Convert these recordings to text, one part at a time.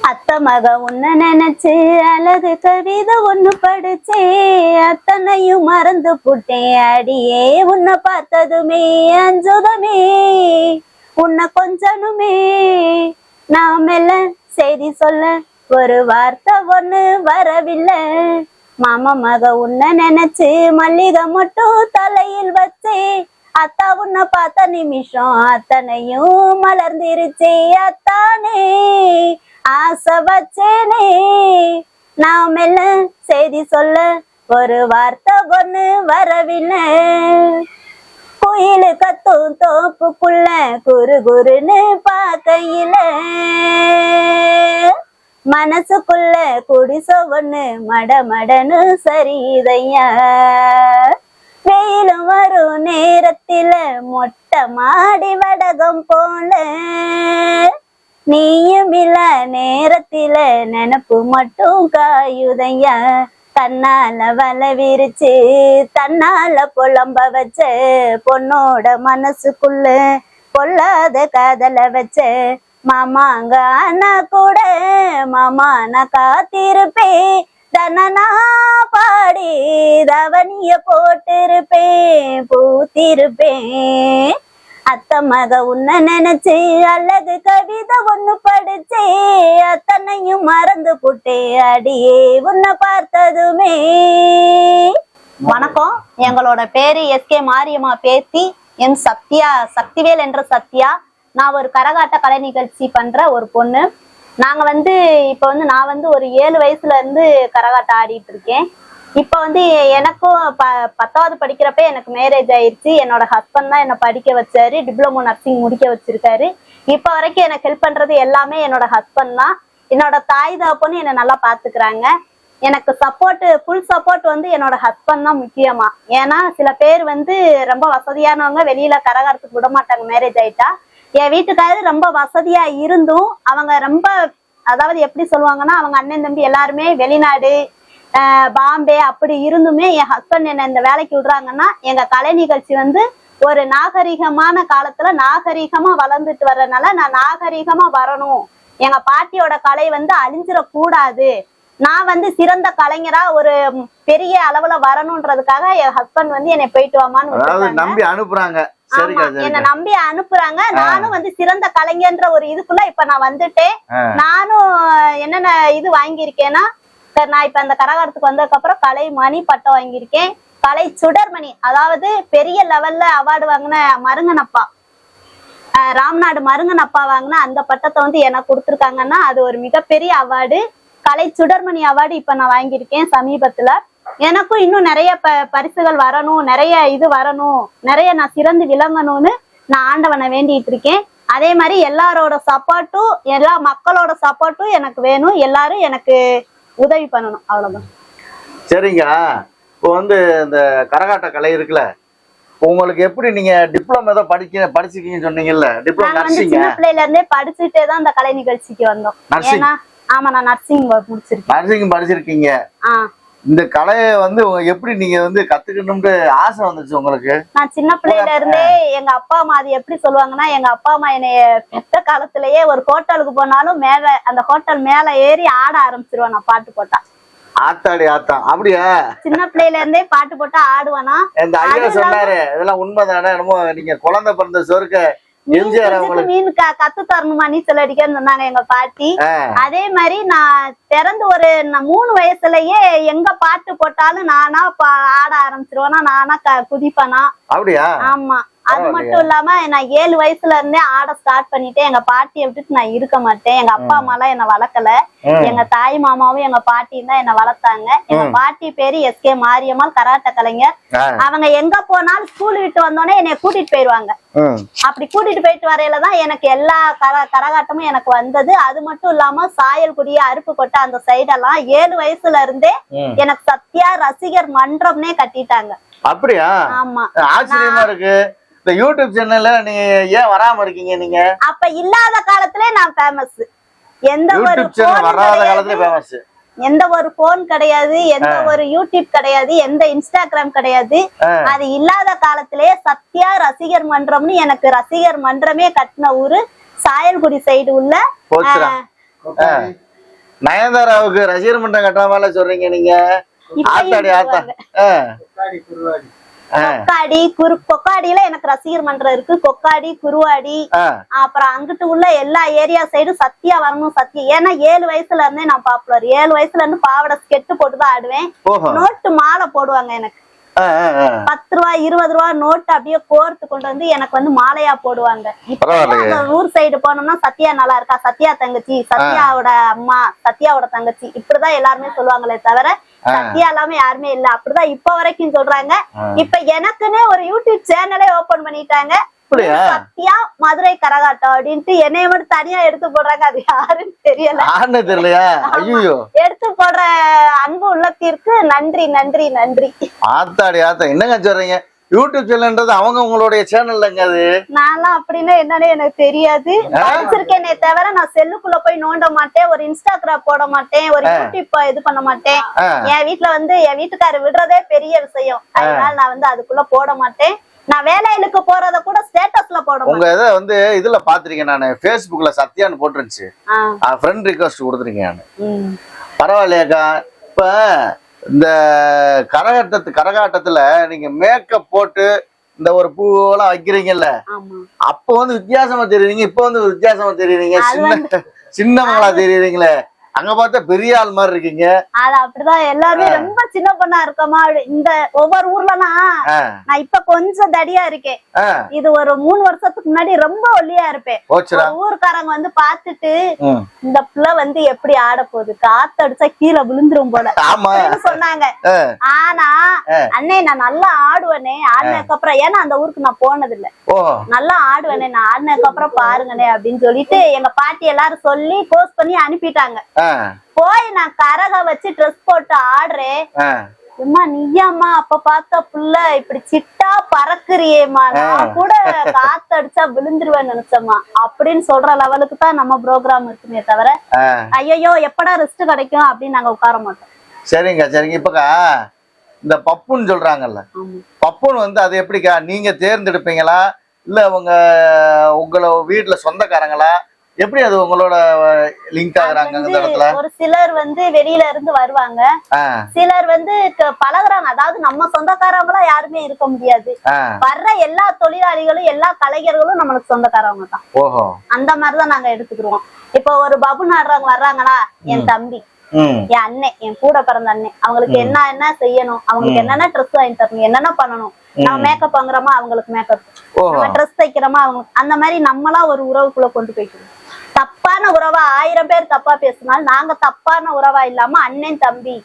அத்த மக உன்ன நினைச்சு அழகு கவிதை ஒண்ணு படிச்சே அத்தனையும் மறந்து புட்டேன். அடியே உன்னை பார்த்ததுமே அஞ்சுதமே உன்னை கொஞ்சனுமே. நான் மெல்ல செய்தி சொல்ல ஒரு வார்த்தை ஒண்ணு வரவில்லை. மாமா மக உன்னை நினைச்சு மல்லிகை மட்டும் தலையில் வச்சே அத்தா உன்னை பார்த்த நிமிஷம் அத்தனையும் மலர்ந்திருச்சு அத்தானே. ஆசை வச்சேனே. நான் மெல்ல செய்தி சொல்ல ஒரு வார்த்தை ஒண்ணு வரவில்லை. குயிலு கத்தும் தோப்புக்குள்ள குரு குருன்னு பார்க்கையில. மனசுக்குள்ள குடிச ஒண்ணு மட மடன்னு சரிதையா வெயிலும் வரும் நேரத்தில மொட்டை மாடி வடகம் போல. நீயும் இல்ல நேரத்தில நினப்பு மட்டும் காயுதையா. தன்னால வல விரிச்சு தன்னால புலம்ப வச்ச. பொண்ணோட மனசுக்குள்ள பொல்லாத காதல வச்ச. மாமாங்க அண்ணா கூட மாமா நான் காத்திருப்பேன். தனனா பாடி தவனிய போட்டிருப்பேன் பூத்திருப்பேன். அத்த மக உன்ன நினைச்சு அழகு கவிதை ஒண்ணு படிச்சே அத்தனையும் மறந்து புட்டே அடியே உன்னை பார்த்ததுமே. வணக்கம். எங்களோட பேரு எஸ்கே மாரியம்மா பேத்தி. என் சத்யா சக்திவேல் என்ற சத்யா. நான் ஒரு கரகாட்ட கலை நிகழ்ச்சி பண்ற ஒரு பொண்ணு. நாங்க வந்து இப்ப வந்து நான் வந்து ஒரு ஏழு வயசுல இருந்து கரகாட்டம் ஆடிட்டு இருக்கேன். இப்ப வந்து எனக்கும் ப பத்தாவது படிக்கிறப்ப எனக்கு மேரேஜ் ஆயிடுச்சு என்னோட ஹஸ்பண்ட் தான் என்னை படிக்க வச்சாரு. டிப்ளமோ நர்சிங் முடிக்க வச்சிருக்காரு. இப்ப வரைக்கும் எனக்கு ஹெல்ப் பண்றது எல்லாமே என்னோட ஹஸ்பண்ட் தான். என்னோட தாய் தகப்பனும் என்னை நல்லா பாத்துக்கிறாங்க. எனக்கு சப்போர்ட் ஃபுல் சப்போர்ட் வந்து என்னோட ஹஸ்பண்ட் தான் முக்கியமா. ஏன்னா சில பேர் வந்து ரொம்ப வசதியானவங்க வெளியில கரகாரத்துக்கு விட மாட்டாங்க மேரேஜ் ஆயிட்டா. என் வீட்டுக்காரரு ரொம்ப வசதியா இருந்தும் அவங்க ரொம்ப அதாவது எப்படி சொல்லுவாங்கன்னா அவங்க அண்ணன் தம்பி எல்லாருமே வெளிநாடு பாம்பே அப்படி இருந்துமே என் ஹஸ்பண்ட் என்ன இந்த வேலைக்கு விடுறாங்கன்னா எங்க கலை நிகழ்ச்சி வந்து ஒரு நாகரிகமான காலத்துல நாகரிகமா வளர்ந்துட்டு வர்றதுனால நான் நாகரிகமா வரணும். எங்க பாட்டியோட கலை வந்து அழிஞ்சிடக்கூடாது. நான் வந்து சிறந்த கலைஞரா ஒரு பெரிய அளவுல வரணுன்றதுக்காக என் ஹஸ்பண்ட் வந்து என்னை போயிட்டு வாமான்னு. நம்பி அனுப்புறாங்க. என்ன நம்பி அனுப்புறாங்க. நானும் வந்து சிறந்த கலைஞன்ற ஒரு இதுக்குள்ள இப்ப நான் வந்துட்டேன். நானும் என்னென்ன இது வாங்கியிருக்கேன்னா சரி, நான் இப்ப அந்த கரகாரத்துக்கு வந்ததுக்கு அப்புறம் கலை மணி பட்டம் வாங்கியிருக்கேன். கலை சுடர்மணி அதாவது பெரிய லெவல்ல அவார்டு வாங்கின மருங்கனப்பா. ராம்நாடு மருங்கனப்பா வாங்கின அந்த பட்டத்தை வந்து எனக்கு கொடுத்துருக்காங்கன்னா அது ஒரு மிகப்பெரிய அவார்டு கலை சுடர்மணி அவார்டு இப்ப நான் வாங்கியிருக்கேன் சமீபத்துல. எனக்கும் இன்னும் நிறைய ப பரிசுகள் வரணும் நிறைய இது வரணும் நிறைய நான் சிறந்து விளங்கணும்னு நான் ஆண்டவனை வேண்டிட்டு இருக்கேன். அதே மாதிரி எல்லாரோட சப்போர்ட்டும் எல்லா மக்களோட சப்போர்ட்டும் எனக்கு வேணும். எல்லாரும் எனக்கு உதவி பண்ணணும். அவ்வளவுதான். சரிங்க. இப்போ வந்து இந்த கரகாட்ட கலை இருக்குல்ல உங்களுக்கு எப்படி நீங்க டிப்ளமோ ஏதோ படிக்க படிச்சிருக்கீங்கன்னு சொன்னீங்கல்ல டிப்ளமோ நர்சிங்க சின்ன பிள்ளையில இருந்தே படிச்சுட்டே தான் இந்த கலை நிகழ்ச்சிக்கு வந்தோம். ஏன்னா ஆமா நான் நர்சிங் முடிச்சிருக்கேன். நர்சிங் படிச்சிருக்கீங்க. இந்த கலையை வந்து எப்படி நீங்க வந்து கத்துக்கணும்னு ஆசை வந்துச்சு உங்களுக்கு? நான் சின்ன பிள்ளையில இருந்தே எங்க அப்பா அம்மா அது எப்படி சொல்லுவாங்கன்னா எங்க அப்பா அம்மா என்னைய பெத்த காலத்திலேயே ஒரு ஹோட்டலுக்கு போனாலும் மேல அந்த ஹோட்டல் மேல ஏறி ஆட ஆரம்பிச்சிருவேன் நான் பாட்டு போட்டா. ஆத்தாடி ஆத்தா. அப்படியா? சின்ன பிள்ளையில இருந்தே பாட்டு போட்டா ஆடுவேனா இந்த ஐயா சொன்னாரு இதெல்லாம் உண்மைதானே என்னமோ நீங்க குழந்தை பிறந்த சொருக்க மீன் கத்து தரணுமா நீச்சல் அடிக்கன்னு சொன்னாங்க எங்க பாட்டி. அதே மாதிரி நான் பிறந்து ஒரு மூணு வயசுலயே எங்க பாட்டு போட்டாலும் நானா ஆட ஆரம்பிச்சிருவேனா நானா குதிப்பேனா. அப்படியா? ஆமா. அது. மட்டும் இல்லாம நான் ஏழு வயசுல இருந்தே ஆட ஸ்டார்ட் பண்ணிட்டேன் எங்க பாட்டியை விட்டுட்டு நான் இருக்க மாட்டேன். எங்க அப்பா அம்மா எல்லாம் என்ன வளர்க்கல. எங்க தாய் மாமாவும் எங்க பாட்டியும் தான் என்ன வளர்த்தாங்க. எங்க. பாட்டி பேரு எஸ் கே மாரியம்மாள் கராட்ட கலைஞர். அவங்க எங்க போனாலும் ஸ்கூல் விட்டு வந்தோடனே என்னை கூட்டிட்டு போயிருவாங்க. அப்படி கூட்டிட்டு போயிட்டு வரையில தான் எனக்கு எல்லா கர கரகாட்டமும் எனக்கு வந்தது. அது மட்டும் இல்லாம சாயல்குடி அருப்புக்கோட்டை அந்த சைடெல்லாம் ஏழு வயசுல இருந்தே. எனக்கு சத்யா ரசிகர் மன்றம்னே கட்டிட்டாங்க. அப்படியா? ஆமா. ஆச்சரியமா இருக்கு. இந்த யூடியூப் சேனல்ல நீங்க ஏன் வராம இருக்கீங்க நீங்க? அப்ப இல்லாத காலத்திலே நான் ஃபேமஸ் எந்த ஒரு வராத காலத்துல ஃபேமஸ் எந்த ஒரு போன் கிடையாது. எந்த ஒரு யூடியூப் கிடையாது. எந்த இன்ஸ்டாகிராம் கிடையாது. அது இல்லாத காலத்திலே சத்யா ரசிகர் மன்றம்னு எனக்கு ரசிகர் மன்றமே கட்டின ஊரு சாயல்குடி சைடு உள்ள நயன்தாராவுக்கு ரசிகர் மன்றம் கட்டுற மாதிரி சொல்றீங்க நீங்க. ஆத்தாடி ஆத்தா. கொக்காடி குரு கொக்காடியில எனக்கு ரசிகர் மன்றம் இருக்கு. கொக்காடி குருவாடி. அப்புறம் அங்கிட்டு உள்ள எல்லா ஏரியா சைடும் சத்தியா வரணும் சத்தியா ஏன்னா ஏழு வயசுல இருந்தே நான் பாப்புலர். ஏழு வயசுல இருந்து பாவாடை ஸ்கெட்டு போட்டு தான் ஆடுவேன். நோட்டு மாலை போடுவாங்க எனக்கு. பத்து ரூபா இருபது ரூபா நோட்டு அப்படியே கோர்த்து கொண்டு வந்து எனக்கு வந்து மாலையா போடுவாங்க. ஊர் சைடு போனோம்னா சத்யா நல்லா இருக்கா? சத்யா தங்கச்சி சத்யாவோட அம்மா சத்யாவோட தங்கச்சி. இப்படிதான் எல்லாருமே சொல்லுவாங்களே தவிர சத்யா இல்லாம யாருமே இல்ல. அப்படிதான் இப்ப வரைக்கும் சொல்றாங்க. இப்ப எனக்குன்னே ஒரு யூடியூப் சேனலே ஓபன் பண்ணிட்டாங்க? சத்யா மதுரை கரகாட்டம் அப்படின்ட்டு என்னைய மட்டும் தனியா எடுத்து போடுறாங்க. அது யாருன்னு தெரியல. தெரியலையா? ஐயோ எடுத்து போடுற அன்பு உள்ளத்திற்கு நன்றி நன்றி நன்றி. ஆத்தாடி ஆத்தா. என்னங்க சொல்றீங்க? யூடியூப் சேனல்ன்றது அவங்க உங்களுடைய சேனல்லங்க அது. நான்லாம் அப்படின்னா என்னன்னு எனக்கு தெரியாது. படிச்சிருக்கேனே தவிர நான் செல்லுக்குள்ள போய் நோண்ட மாட்டேன். ஒரு இன்ஸ்டாகிராம் போட மாட்டேன். ஒரு யூடியூப் இது பண்ண மாட்டேன். என் வீட்ல வந்து என் வீட்டுக்காரர் விடுறதே பெரிய விஷயம். அதனால நான் வந்து அதுக்குள்ள போட மாட்டேன். நான் வேலைகளுக்கு போறத கூட ஸ்டேட்டஸ்ல போட உங்க இதை வந்து இதுல பாத்திருக்கேன் நான். ஃபேஸ்புக்ல சத்யான்னு போட்டுருந்துச்சு. ஃப்ரெண்ட் ரிக்வஸ்ட் கொடுத்துருக்கேன் நான். ம். பரவாயில்லையாக்கா? இப்ப இந்த கரகாட்டத்து கரகாட்டத்துல நீங்க மேக்கப் போட்டு இந்த ஒரு பூவெல்லாம் வைக்கிறீங்கல்ல அப்போ வந்து வித்தியாசமா தெரியுறீங்க இப்போ வந்து வித்தியாசமா தெரியுறீங்க. சின்ன சின்னவங்களா தெரியுறீங்களே. அங்க பார்த்தா பெரிய ஆள் மாதிரி இருக்கீங்க. அது அப்படிதான். எல்லாருமே ரொம்ப சின்ன பொண்ணா இருக்கமா. இந்த ஒவ்வொரு ஊர்லனா நான் இப்ப கொஞ்சம் தடியா இருக்கேன். இது ஒரு மூணு வருஷத்துக்கு முன்னாடி ரொம்ப ஒல்லியா இருப்பேன். ஊர்க்காரங்க வந்து பாத்துட்டு. இந்த புள்ள வந்து எப்படி ஆட போகுது காத்தடிச்சா கீழே விழுந்துரும் போல. சொன்னாங்க. ஆனா அண்ணே நான் நல்லா ஆடுவேனே. ஆடினதுக்கு அப்புறம் ஏன்னா அந்த ஊருக்கு நான் போனது இல்ல நல்லா ஆடுவேனே. நான் ஆடினதுக்கு அப்புறம் பாருங்கண்ணே அப்படின்னு சொல்லிட்டு எங்க பாட்டி எல்லாரும் சொல்லி கோர்ஸ் பண்ணி அனுப்பிட்டாங்க. போய் நான் கரக வச்சு ட்ரெஸ் போட்டு ஆடுறேன். அம்மா நீயாம்மா அப்ப பார்த்த புள்ள இப்படி சிட்டா பறக்குறியேம்மா. நான் கூட காத்தடிச்சா விழுந்துருவேன்னு நினைச்சேம்மா. அப்படின்னு சொல்ற லெவலுக்கு தான் நம்ம ப்ரோக்ராம் இருக்குமே தவிர. ஐயோ எப்படா ரெஸ்ட் கிடைக்கும் அப்படின்னு நாங்க உட்கார மாட்டோம். சரிங்க சரிங்க. இப்பக்கா இந்த பப்புன்னு சொல்றாங்கல்ல. பப்புன்னு வந்து அது எப்படிக்கா? நீங்க தேர்ந்தெடுப்பீங்களா? இல்ல உங்க உங்கள வீட்டுல சொந்தக்காரங்களா? எப்படி அது உங்களோட லிங்க் ஆகுறாங்க இந்த இடத்துல? ஒரு சிலர் வந்து வெளியில இருந்து வருவாங்க. சிலர் வந்து பழகுறாங்க. அதாவது நம்ம சொந்தக்காரங்களா யாருமே இருக்க முடியாது. வர்ற எல்லா தொழிலாளிகளும் எல்லா கலைஞர்களும் நம்மளுக்கு சொந்தக்காரவங்க தான். ஓஹோ. அந்த மாதிரிதான் நாங்க எடுத்துக்கிடுவோம் இப்போ ஒரு பபு நாடுறவங்க வர்றாங்கன்னா என் தம்பி என் அண்ணன் என் கூட பிறந்த அண்ணன் அவங்களுக்கு என்ன என்ன செய்யணும்? அவங்களுக்கு என்னென்ன ட்ரெஸ் வாங்கி தரணும்? என்னென்ன பண்ணணும்? நம்ம மேக்கப் வாங்குறோமா? அவங்களுக்கு மேக்கப் நம்ம ட்ரெஸ் தைக்கிறோமா? அவங்க அந்த மாதிரி நம்மளா ஒரு உறவுக்குள்ள கொண்டு போய்க்கணும் தப்பான உறவா ஆயிரம் பேர் தப்பா பேசினாலும் நாங்க தப்பான உறவா இல்லாம அண்ணன் தம்பி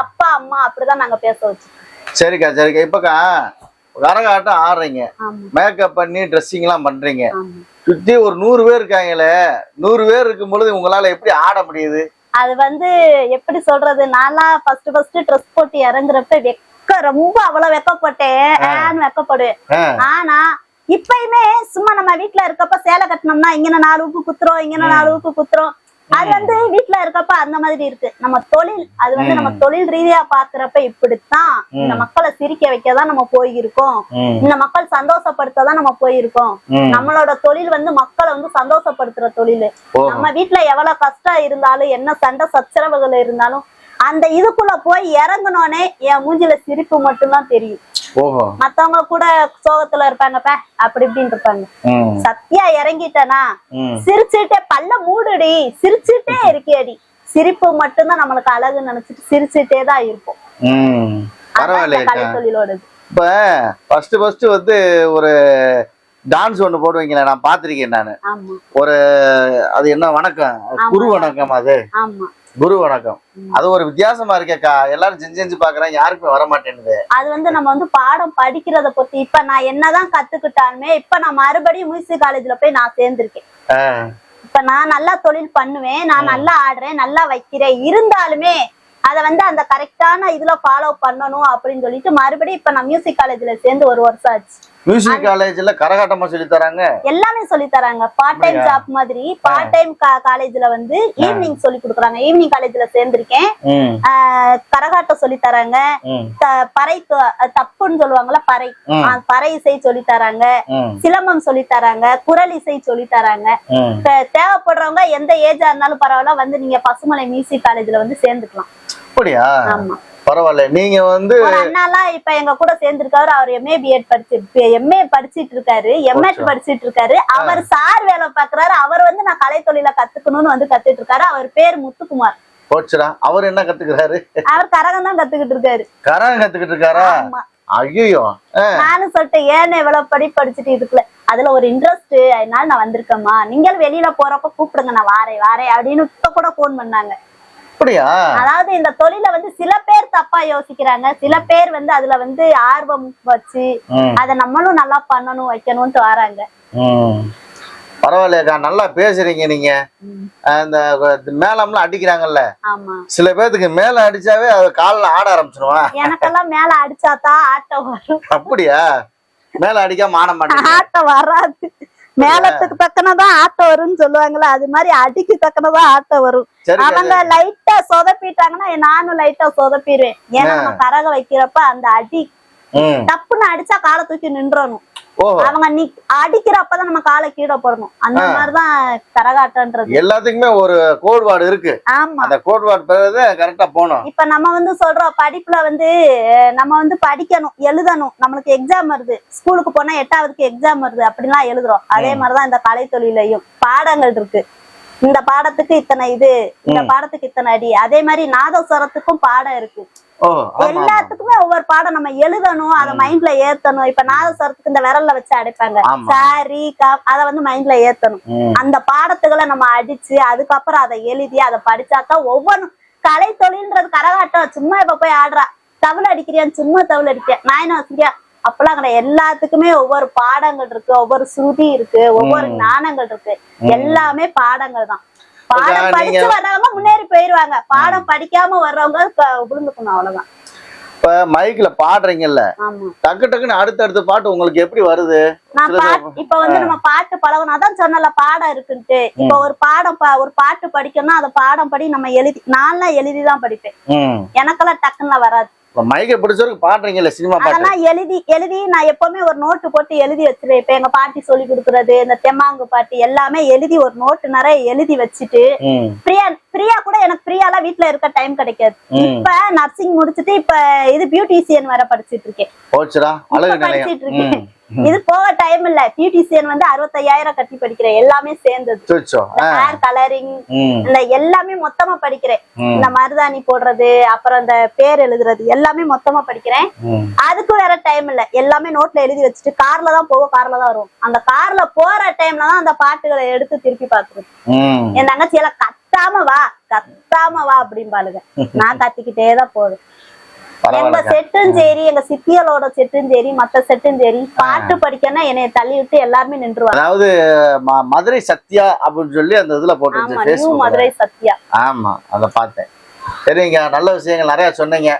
அப்பா அம்மா அப்படிதான் நாங்க பேச வச்சோம் சரிக்கா சரிக்கா. இப்பக்கா கரகாட்டம் ஆடுறீங்க. மேக்கப் பண்ணி ட்ரெஸ்ஸிங் எல்லாம் பண்றீங்க. சுத்தி ஒரு நூறு பேர் இருக்காங்களே நூறு பேர் இருக்கும் பொழுது உங்களால எப்படி ஆட முடியுது? அது வந்து எப்படி சொல்றது? நான்லாம் ஃபர்ஸ்ட் ஃபர்ஸ்ட் ட்ரெஸ் போட்டு இறங்குறப்ப வெக்க ரொம்ப அவ்வளவு வெக்கப்பட்டேன். வெக்கப்படுவேன். ஆனா இப்பயுமே சும்மா நம்ம வீட்ல இருக்கப்ப சேலை கட்டினோம்னா இங்கன நாலு ஊக்கு குத்துறோம் இங்கன நாலு ஊக்கு குத்துறோம். அது வந்து வீட்ல இருக்கப்ப அந்த மாதிரி இருக்கு. நம்ம தொழில் அது வந்து நம்ம தொழில் ரீதியா பாக்குறப்ப இப்படித்தான் இந்த மக்களை சிரிக்க வைக்கதான் நம்ம போயிருக்கோம். இந்த மக்கள் சந்தோஷப்படுத்ததான் நம்ம போயிருக்கோம். நம்மளோட தொழில் வந்து மக்களை வந்து சந்தோஷப்படுத்துற தொழில். நம்ம வீட்ல எவ்வளவு கஷ்டம் இருந்தாலும் என்ன சண்டை சச்சரவுகள் இருந்தாலும் அந்த இதுக்குள்ள போய் இறங்குனோனே என் மூஞ்சில சிரிப்பு மட்டும்தான் தெரியும். மத்தவங்க கூட சோகத்துல இருப்பாங்கப்ப அப்படி இப்படின்னு இருப்பாங்க. சத்தியா இறங்கிட்டனா சிரிச்சுட்டே பல்ல மூடுடி சிரிச்சுட்டே இருக்கேடி சிரிப்பு மட்டும்தான் நம்மளுக்கு அழகுன்னு நினைச்சிட்டு சிரிச்சுட்டே தான் இருப்போம். ம். அதான் இந்த கலை பரவாயில்லையா தொழிலோடது இப்ப ஃபர்ஸ்ட் ஃபர்ஸ்ட் வந்து ஒரு டான்ஸ் ஒண்ணு போடுவீங்களே நான் பாத்திருக்கேன் நான். ஒரு அது என்ன வணக்கம்? குரு வணக்கம் அது. குரு வணக்கம். அது ஒரு வித்தியாசமா இருக்கேக்கா எல்லாரும் செஞ்சு செஞ்சு பாக்குறேன். யாருக்குமே வர மாட்டேங்குது அது வந்து நம்ம வந்து பாடம் படிக்கிறத பொறுத்து இப்ப நான் என்னதான் கத்துக்கிட்டாலுமே இப்ப நான் மறுபடியும் மியூசிக் காலேஜ்ல போய் நான் சேர்ந்திருக்கேன். இப்ப நான் நல்லா தொழில் பண்ணுவேன். நான் நல்லா ஆடுறேன். நல்லா வைக்கிறேன். இருந்தாலுமே அத வந்து அந்த கரெக்டான இதுல ஃபாலோ பண்ணணும் அப்படின்னு சொல்லிட்டு மறுபடியும் இப்ப நான் மியூசிக் காலேஜ்ல சேர்ந்து ஒரு வருஷம் ஆச்சு. மியூசிக் காலேஜ்ல கரகாட்டமா சொல்லி தராங்க எல்லாமே சொல்லி தராங்க பார்ட் டைம்? ஜாப் மாதிரி பார்ட் டைம் காலேஜ்ல வந்து ஈவினிங் சொல்லி கொடுக்குறாங்க. ஈவினிங் காலேஜ்ல சேர்ந்திருக்கேன். கரகாட்டம் சொல்லி தராங்க பறை தப்புன்னு சொல்லுவாங்கல்ல பறை. பறை இசை சொல்லி தராங்க சிலம்பம் சொல்லி தராங்க குரல் இசை சொல்லி தராங்க தேவைப்படுறவங்க எந்த ஏஜா இருந்தாலும் பரவாயில்ல வந்து நீங்க பசுமலை மியூசிக் காலேஜ்ல வந்து சேர்ந்துக்கலாம். அப்படியா? ஆமா. பரவாயில்ல. நீங்க வந்து அண்ணாலாம் இப்ப எங்க கூட சேர்ந்திருக்காரு. அவர் எம்ஏ பிஎட் படிச்சு எம்ஏ படிச்சிட்டு இருக்காரு. எம்எட். படிச்சிட்டு இருக்காரு. அவர் சார் வேலை பாக்குறாரு. அவர் வந்து நான் கலை தொழில கத்துக்கணும்னு வந்து கத்துட்டு இருக்காரு. அவர் பேர் முத்துக்குமார். போச்சுடா. அவர் என்ன கத்துக்கிறாரு? அவர் கரகம் தான் கத்துக்கிட்டு இருக்காரு. கரகம் கத்துக்கிட்டு இருக்காரா? ஐயோ நானும் சொல்லிட்டேன் ஏன்னு இவ்வளவு படி படிச்சுட்டு இதுக்குள்ள. அதுல ஒரு இன்ட்ரெஸ்ட் அதனால நான் வந்திருக்கேம்மா. நீங்களும் வெளியில போறப்ப கூப்பிடுங்க. நான் வாரேன் வாரேன் அப்படின்னு இப்ப கூட போன் பண்ணாங்க. அப்படியா? அதாவது இந்த தொழில வந்து சில பேர் தப்பா யோசிக்கிறாங்க. சில பேர் வந்து அதுல வந்து ஆர்வம் வச்சு அத நம்மளும் நல்லா பண்ணணும் வைக்கணும்ட்டு வராங்க. ம். பரவாயில்லையாக்கா நல்லா பேசுறீங்க நீங்க. அந்த மேளம்லாம் அடிக்கிறாங்கல்ல. சில பேர்த்துக்கு மேல அடிச்சாவே அது காலில் ஆட ஆரம்பிச்சிருவான் எனக்கெல்லாம் மேல அடிச்சாதான் ஆட்டம் வரும். அப்படியா? மேல அடிக்காம ஆட மாட்டேங்க. ஆட்டம் வராது. மேலத்துக்கு தக்கனதான் ஆட்டம் வரும்னு சொல்லுவாங்கல்ல அது மாதிரி அடிக்கு தக்கனதான் ஆட்டம் வரும். அவங்க லைட்டா சொதப்பிட்டாங்கன்னா நானும் லைட்டா சொதப்பிடுவேன். ஏன்னா நம்ம கரகம் வைக்கிறப்ப அந்த அடி ம். டப்புன்னு அடிச்சா காலை தூக்கி நின்றணும். அவங்க நீ அடிக்கிறப்பதான் நம்ம காலை கீழே போடணும். அந்த மாதிரிதான் கரகாட்டன்றது எல்லாத்துக்குமே ஒரு கோட்பாடு இருக்கு. ஆமா. அந்த கோட்பாடு பிறகு கரெக்டா போகணும். இப்ப நம்ம வந்து சொல்றோம் படிப்புல வந்து நம்ம வந்து படிக்கணும் எழுதணும். நம்மளுக்கு எக்ஸாம் வருது. ஸ்கூலுக்கு போனா எட்டாவதுக்கு எக்ஸாம் வருது அப்படின்லாம் எழுதுறோம். அதே மாதிரிதான் இந்த கலை தொழிலையும் பாடங்கள் இருக்கு. இந்த பாடத்துக்கு இத்தனை இது இந்த பாடத்துக்கு இத்தனை அடி அதே மாதிரி நாதஸ்வரத்துக்கும் பாடம் இருக்கு. எல்லாத்துக்குமே ஒவ்வொரு பாடம் நம்ம எழுதணும் அதை மைண்ட்ல ஏத்தணும். இப்ப நாதஸ்வரத்துக்கு இந்த விரல்ல வச்சு அடைப்பாங்க. சாரி கா அத வந்து மைண்ட்ல ஏத்தணும். அந்த பாடத்துகளை நம்ம அடிச்சு அதுக்கப்புறம் அதை எழுதி அதை படிச்சாதான் ஒவ்வொன்றும் கலை தொழில்ன்றது கரகாட்டம். சும்மா இப்ப போய் ஆடுறா தவில் அடிக்கிறியான்னு சும்மா தவில் அடிக்க. நான் என்ன வச்சுக்கியா அப்பெல்லாம் கிடையாது. எல்லாத்துக்குமே ஒவ்வொரு பாடங்கள் இருக்கு ஒவ்வொரு ஸ்ருதி இருக்கு ஒவ்வொரு ஞானங்கள் இருக்கு. எல்லாமே பாடங்கள் தான். பாடம் படிச்சு வர்றவங்க முன்னேறி போயிருவாங்க. பாடம் படிக்காம வர்றவங்க விழுந்துக்கணும் அவ்வளவுதான். இப்ப மைக்ல பாடுறீங்கல்ல டக்கு டக்குன்னு அடுத்தடுத்த பாட்டு உங்களுக்கு எப்படி வருது? இப்ப வந்து நம்ம பாட்டு பழகணும் அதான் சொன்னல பாடம் இருக்குன்ட்டு. இப்ப ஒரு பாடம் ஒரு பாட்டு படிக்கணும்னா அதை பாடம் படி நம்ம எழுதி நான்லாம் எழுதிதான் படிப்பேன். எனக்கெல்லாம் டக்குன்னு வராது. மைக்கை பிடிச்சவருக்கு பாடுறீங்கல்ல சினிமா பாட்டு? எழுதி எழுதி நான் எப்பவுமே ஒரு நோட்டு போட்டு எழுதி வச்சிருவேன். இப்ப எங்க பாட்டி சொல்லி கொடுக்கறது இந்த தெம்மாங்கு பாட்டு எல்லாமே எழுதி ஒரு நோட்டு நிறைய எழுதி வச்சுட்டு பிரியா பிரியா கூட எனக்கு பிரியாலாம் வீட்ல இருக்க டைம் கிடைக்காது. இப்ப நர்சிங் முடிச்சிட்டு இப்ப இது பியூட்டிஷியன் வர படிச்சிட்டு இருக்கேன். படிச்சிட்டு இருக்கேன். இது போக டைம் இல்ல. பியூட்டிஷியன் வந்து அறுபத்தையாயிரம் கட்டி படிக்கிறேன். எல்லாமே சேர்ந்தது. ஹேர் கலரிங் இந்த எல்லாமே மொத்தமா படிக்கிறேன். இந்த மருதாணி போடுறது அப்புறம் இந்த பேர் எழுதுறது எல்லாமே மொத்தமா படிக்கிறேன். ம். அதுக்கு வேற டைம் இல்ல. எல்லாமே நோட்ல எழுதி வச்சுட்டு கார்ல தான் போவோம் கார்ல தான் வரும் அந்த கார்ல போற டைம்ல தான் அந்த பாட்டுகளை எடுத்து திருப்பி பாக்குறது என் தங்கச்சி எல்லாம் கத்தாம வா கத்தாம வா அப்படிம்பாளுங்க. நான் கத்திக்கிட்டே தான் போவேன். எங்க செட்டும் சரி எங்க சித்தியலோட செட்டும் சரி மத்த செட்டும் சரி பாட்டு படிக்கணும்னா என்னைய தள்ளி விட்டு எல்லாருமே நின்றுவாங்க. அதாவது மதுரை சத்யா அப்படின்னு சொல்லி அந்த இதுல போட்டு மதுரை சத்யா. ஆமா அதை பார்த்தேன். சரிங்க நல்ல விஷயங்கள் நிறைய சொன்னீங்க.